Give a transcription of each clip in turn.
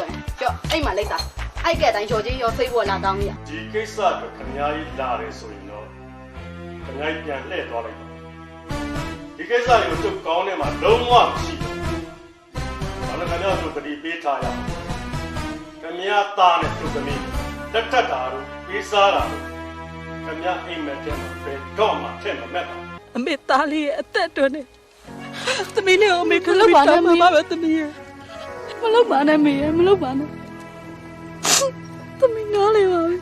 နှစ်ခုဆိုရင်ကြော့အိမ်မှာလိုက်စားအိုက်ကဲအတိုင်းရော်ကြီးရောစိတ်ပေါ်လာတောင်းကြီးဒီကိစ္စအတွက်ခင်ဗျားကြီးလာတယ်ဆိုရင်တော့ခင်ဗျားကြီးပြန်လှည့်သွားလိုက်ပါဒီကိစ္စကိုကျုပ်ကောင်းထဲမှာလုံးဝမရှိဘူးဘာလို့ခင်ဗျားတို့တတိပေးထားရမလဲခင်ဗျားသားနဲ့သူ့သမီးတက်တက်တာတို့ပေးစားတာတို့ခင်ဗျားအိမ်မက်တဲ့မှာပဲတော့မှထက်မမက်ပါအမေသားလေးရဲ့အသက်အတွင်းနဲ့သမီးလေးကိုအမေကမလုပ်ပါနဲ့မေမပဲသမီးရဲ့ မလုပ်ပါနဲ့မေမလုပ်ပါနဲ့သမီးနားလေပါပြီ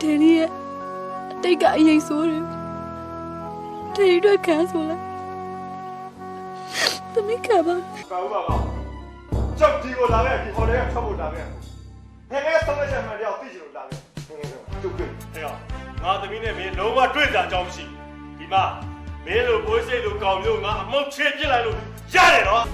ဒေဒီရဲ့အတိတ်ကအရေးဆိုးတယ်ဒေဒီတို့ခံဆိုလဲသမီးခံပါကောင်းပါပါကြောက်ဒီကိုလာခဲ့ဒီဟိုတယ်ကထွက်ဖို့လာခဲ့ဟဲ့အဲ့ဆုံးလက်ချက်မှန်တယောက်သိချင်လို့လာခဲ့ကျုပ်ကဟဲ့ငါသမီးနဲ့မင်းလုံးဝတွေ့ကြအကြောင်းမရှိဒီမှာမင်းလိုကိုယ်စိတ်လိုကောင်းမျိုးငါအမုတ်ချေပြစ်လိုက်လို့ ရတယ်နော်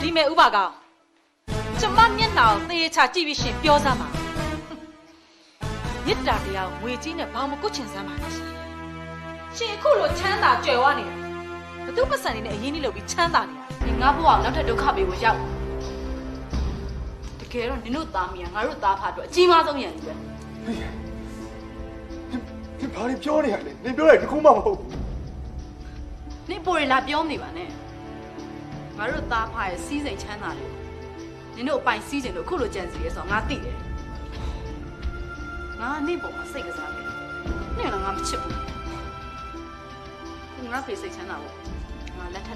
ဒီမဲ့ဥပါကောင်ကျမမျက်နှာကိုသေချာကြည့်ပြီးရှင်ပြောစမ်းပါမေတ္တာတရားကိုငွေကြီးနဲ့ဘာမှမကုတ်ချင်စမ်းပါနဲ့ရှင်ရှင်အခုလိုချမ်းသာကြွယ်ဝနေတာဘသူပတ်စံနေနဲ့အရင်ကြီးလုပ်ပြီးချမ်းသာနေတာဒီငါဘဝကိုနောက်ထပ်ဒုက္ခပေးဖို့ရောက်တကယ်တော့နင်တို့သားမီးကငါတို့သားဖာအတွက်အကြီးမားဆုံးရန်ကြီးပဲဒီဘာတွေပြောနေရလဲနင်ပြောတယ်တခုမှမဟုတ်ဘူး နင်ပေါ်ရလာပြောနေပါနဲ့ငါတို့သားဖာရဲ့စီးစိမ်ချမ်းသာလို့နင်တို့အပိုင်စီးခြင်းလို့အခုလိုကြံစီရဲဆိုတော့ငါသိတယ်ငါနင့်ပေါ်မှာစိတ်ကစားတယ်နင်ကငါမချစ်ဘူးငါဖေးစိတ်ချမ်းသာဘူးငါလက်ထက်တော့